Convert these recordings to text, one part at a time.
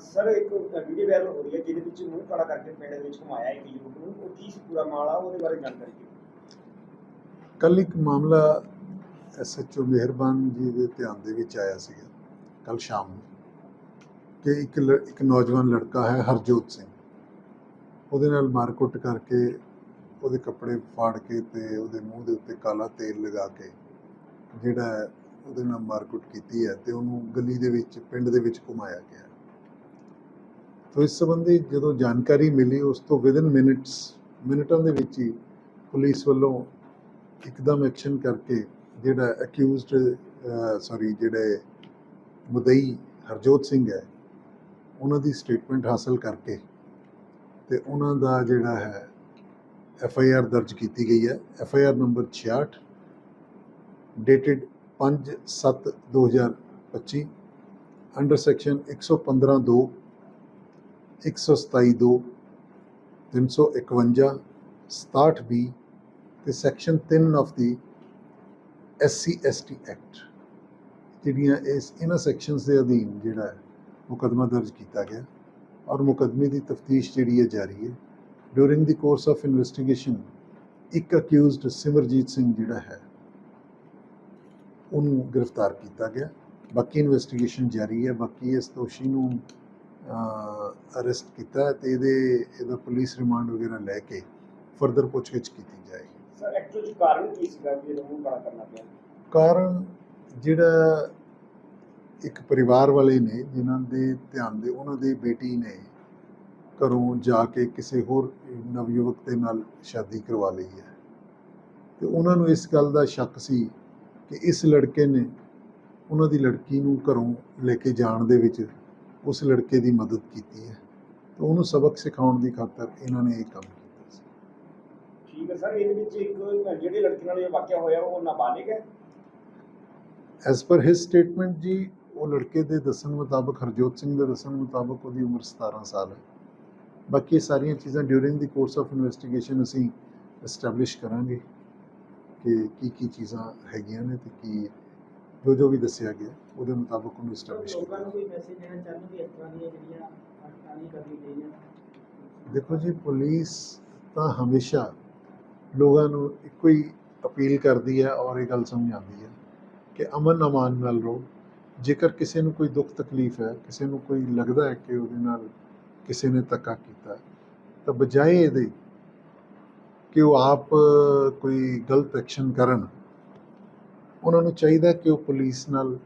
Sir, ਇੱਕ video viral ਹੋ ਰਹੀ ਹੈ, ਜਿਹਦੇ ਵਿੱਚ ਮੂੰਹ ਕਾਲਾ ਕਰਕੇ ਪਿੰਡ ਦੇ ਵਿੱਚ ਘੁਮਾਇਆ ਇੱਕ ਯੁਵਕ ਨੂੰ। ਉਹ ਕੀ ਸੀ ਪੂਰਾ ਮਾਮਲਾ? ਉਹਦੇ ਬਾਰੇ ਜਾਣਕਾਰੀ ਦਿਓ। ਕੱਲ ਇੱਕ ਮਾਮਲਾ ਐਸਐਚਓ ਮਿਹਰਬਾਨ ਜੀ ਦੇ ਧਿਆਨ ਦੇ ਵਿੱਚ ਆਇਆ ਸੀਗਾ ਕੱਲ ਸ਼ਾਮ ਨੂੰ, ਕਿ ਇੱਕ ਇੱਕ ਨੌਜਵਾਨ ਲੜਕਾ ਹੈ, ਹਰਜੋਤ ਸਿੰਘ। ਉਹਦੇ ਨਾਲ ਮਾਰਕੁੱਟ ਕਰਕੇ ਉਹਦੇ ਕੱਪੜੇ ਫਾੜ ਕੇ ਤੇ ਉਹਦੇ ਮੂੰਹ ਦੇ ਉੱਤੇ ਕਾਲਾ ਤੇਲ ਲਗਾ ਕੇ ਜਿਹੜਾ ਉਹਦੇ ਨਾਲ ਮਾਰਕੁੱਟ ਕੀਤੀ ਹੈ ਤੇ ਉਹਨੂੰ ਗਲੀ ਦੇ ਵਿੱਚ, ਪਿੰਡ ਦੇ ਵਿੱਚ ਘੁਮਾਇਆ ਗਿਆ ਤੋ ਇਸ ਸੰਬੰਧੀ ਜਦੋਂ ਜਾਣਕਾਰੀ ਮਿਲੀ, ਉਸ ਤੋਂ ਵਿਦਨ ਮਿੰਟਸ ਮਿੰਟਾਂ ਦੇ ਵਿੱਚ ਹੀ ਪੁਲਿਸ ਵੱਲੋਂ ਇੱਕਦਮ ਐਕਸ਼ਨ ਕਰਕੇ ਜਿਹੜਾ ਅਕਿਊਜ਼ਡ ਸੌਰੀ ਜਿਹੜੇ ਮੁਦਈ ਹਰਜੋਤ ਸਿੰਘ ਹੈ, ਉਹਨਾਂ ਦੀ ਸਟੇਟਮੈਂਟ ਹਾਸਲ ਕਰਕੇ ਤੇ ਉਹਨਾਂ ਦਾ ਜਿਹੜਾ ਹੈ ਐਫ ਆਈ ਆਰ ਦਰਜ ਕੀਤੀ ਗਈ ਹੈ। F I R number 66 dated 5/7/2025 under section 115 2 127 2 351 67 B ਤੇ section 3 of the SC ST act, ਜਿਹੜੀਆਂ ਇਸ ਇਹਨਾਂ ਸੈਕਸ਼ਨਸ ਦੇ ਅਧੀਨ ਜਿਹੜਾ ਹੈ, ਮੁਕੱਦਮਾ ਦਰਜ ਕੀਤਾ ਗਿਆ ਔਰ ਮੁਕੱਦਮੇ ਦੀ ਤਫਤੀਸ਼ ਜਿਹੜੀ ਹੈ ਜਾਰੀ ਹੈ। During the course of investigation ਇੱਕ ਅਕਿਊਜ਼ਡ ਸਿਮਰਜੀਤ ਸਿੰਘ ਜਿਹੜਾ ਹੈ, ਉਹਨੂੰ ਗ੍ਰਿਫਤਾਰ ਕੀਤਾ ਗਿਆ। ਬਾਕੀ ਇਨਵੈਸਟੀਗੇਸ਼ਨ ਜਾਰੀ ਹੈ, ਬਾਕੀ ਇਸ ਦੋਸ਼ੀ ਨੂੰ ਅਰੈਸਟ ਕੀਤਾ ਤੇ ਇਹਦੇ ਇਹਦਾ ਪੁਲਿਸ ਰਿਮਾਂਡ ਵਗੈਰਾ ਲੈ ਕੇ ਫਰਦਰ ਪੁੱਛਗਿੱਛ ਕੀਤੀ ਜਾਏਗੀ। ਸਰ ਐਕਚੁਅਲੀ ਕਾਰਨ ਕੀ ਸੀਗਾ ਕਿ ਇਹਨੂੰ ਕਾਲਾ ਕਰਨਾ ਪਿਆ? ਕਾਰਨ ਜਿਹੜਾ ਇੱਕ ਪਰਿਵਾਰ ਵਾਲੇ ਨੇ ਜਿਨ੍ਹਾਂ ਦੇ ਧਿਆਨ ਦੇ ਉਹਨਾਂ ਦੀ ਬੇਟੀ ਨੇ ਘਰੋਂ ਜਾ ਕੇ ਕਿਸੇ ਹੋਰ ਨਵਯੁਵਕ ਦੇ ਨਾਲ ਸ਼ਾਦੀ ਕਰਵਾ ਲਈ ਹੈ। ਤੇ ਉਹਨਾਂ ਨੂੰ ਇਸ ਗੱਲ ਦਾ ਸ਼ੱਕ ਸੀ ਕਿ ਇਸ ਲੜਕੇ ਨੇ ਉਹਨਾਂ ਦੀ ਲੜਕੀ ਨੂੰ ਘਰੋਂ ਲੈ ਕੇ ਜਾਣ ਦੇ ਵਿੱਚ ਉਸ ਲੜਕੇ ਦੀ ਮਦਦ ਕੀਤੀ ਹੈ। ਤੇ ਉਹਨੂੰ ਸਬਕ ਸਿਖਾਉਣ ਦੀ ਖਾਤਰ ਇਹਨਾਂ ਨੇ ਇਹ ਕੰਮ ਕੀਤਾ ਸੀ। ਠੀਕ ਹੈ ਸਰ ਇਹਦੇ ਵਿੱਚ ਇੱਕ ਜਿਹੜੇ ਲੜਕੇ ਨਾਲ ਇਹ ਵਾਕਿਆ ਹੋਇਆ ਉਹ ਨਾਬਾਲਿਗ ਹੈ? ਐਸ ਪਰ ਹਿਸ ਸਟੇਟਮੈਂਟ ਜੀ ਉਹ ਲੜਕੇ ਦੇ ਦੱਸਣ ਮੁਤਾਬਕ ਹਰਜੋਤ ਸਿੰਘ ਦੇ ਦੱਸਣ ਮੁਤਾਬਕ ਉਹਦੀ ਉਮਰ 17 ਸਾਲ ਹੈ। ਬਾਕੀ ਸਾਰੀਆਂ ਚੀਜ਼ਾਂ during the course of investigation ਅਸੀਂ ਐਸਟੈਬਲਿਸ਼ ਕਰਾਂਗੇ ਕਿ ਕੀ ਕੀ ਚੀਜ਼ਾਂ ਹੈਗੀਆਂ ਨੇ ਤੇ ਕੀ ਜੋ ਜੋ ਵੀ ਦੱਸਿਆ ਗਿਆ ਉਹਦੇ ਮੁਤਾਬਕ ਉਹਨੂੰ ਐਸਟੈਬਲਿਸ਼ ਲੋਕਾਂ ਨੂੰ ਕਰਾਂਗੇ ਕੋਈ ਮੈਸੇਜ ਦੇਣਾ ਚਾਹੁੰਦੇ ਇਸ ਤਰ੍ਹਾਂ ਦੀਆਂ ਜਿਹੜੀਆਂ ਨਹੀਂ ਕਰਨੀ ਚਾਹੀਦੀਆਂ? ਦੇਖੋ ਜੀ ਪੁਲਿਸ ਤਾਂ ਹਮੇਸ਼ਾ ਲੋਕਾਂ ਨੂੰ ਇੱਕੋ ਹੀ ਅਪੀਲ ਕਰਦੀ ਹੈ ਔਰ ਇਹ ਗੱਲ ਸਮਝਾਉਂਦੀ ਹੈ ਕਿ ਅਮਨ ਅਮਾਨ ਨਾਲ ਰਹੋ। ਜੇਕਰ ਕਿਸੇ ਨੂੰ ਕੋਈ ਦੁੱਖ ਤਕਲੀਫ ਹੈ ਕਿਸੇ ਨੂੰ ਕੋਈ ਲੱਗਦਾ ਹੈ ਕਿ ਉਹਦੇ ਨਾਲ ਕਿਸੇ ਨੇ ਧੱਕਾ ਕੀਤਾ ਤਾਂ ਬਜਾਏ ਇਹਦੇ ਕਿ ਉਹ ਆਪ ਕੋਈ ਗਲਤ ਐਕਸ਼ਨ ਕਰਨ ਉਹਨਾਂ ਨੂੰ ਚਾਹੀਦਾ ਕਿ ਉਹ ਪੁਲਿਸ ਨਾਲ,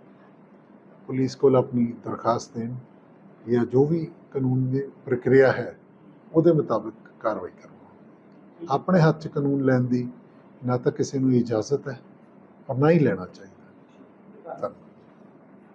ਪੁਲਿਸ ਕੋਲ ਆਪਣੀ ਦਰਖਾਸਤ ਦੇਣ ਜਾਂ ਜੋ ਵੀ ਕਾਨੂੰਨ ਦੀ ਪ੍ਰਕਿਰਿਆ ਹੈ, ਉਹਦੇ ਮੁਤਾਬਕ ਕਾਰਵਾਈ ਕਰਵਾਉਣ ਆਪਣੇ ਹੱਥ 'ਚ ਕਾਨੂੰਨ ਲੈਣ ਦੀ ਨਾ ਤਾਂ ਕਿਸੇ ਨੂੰ ਇਜਾਜ਼ਤ ਹੈ, ਔਰ ਨਾ ਹੀ ਲੈਣਾ ਚਾਹੀਦਾ। ਧੰਨਵਾਦ।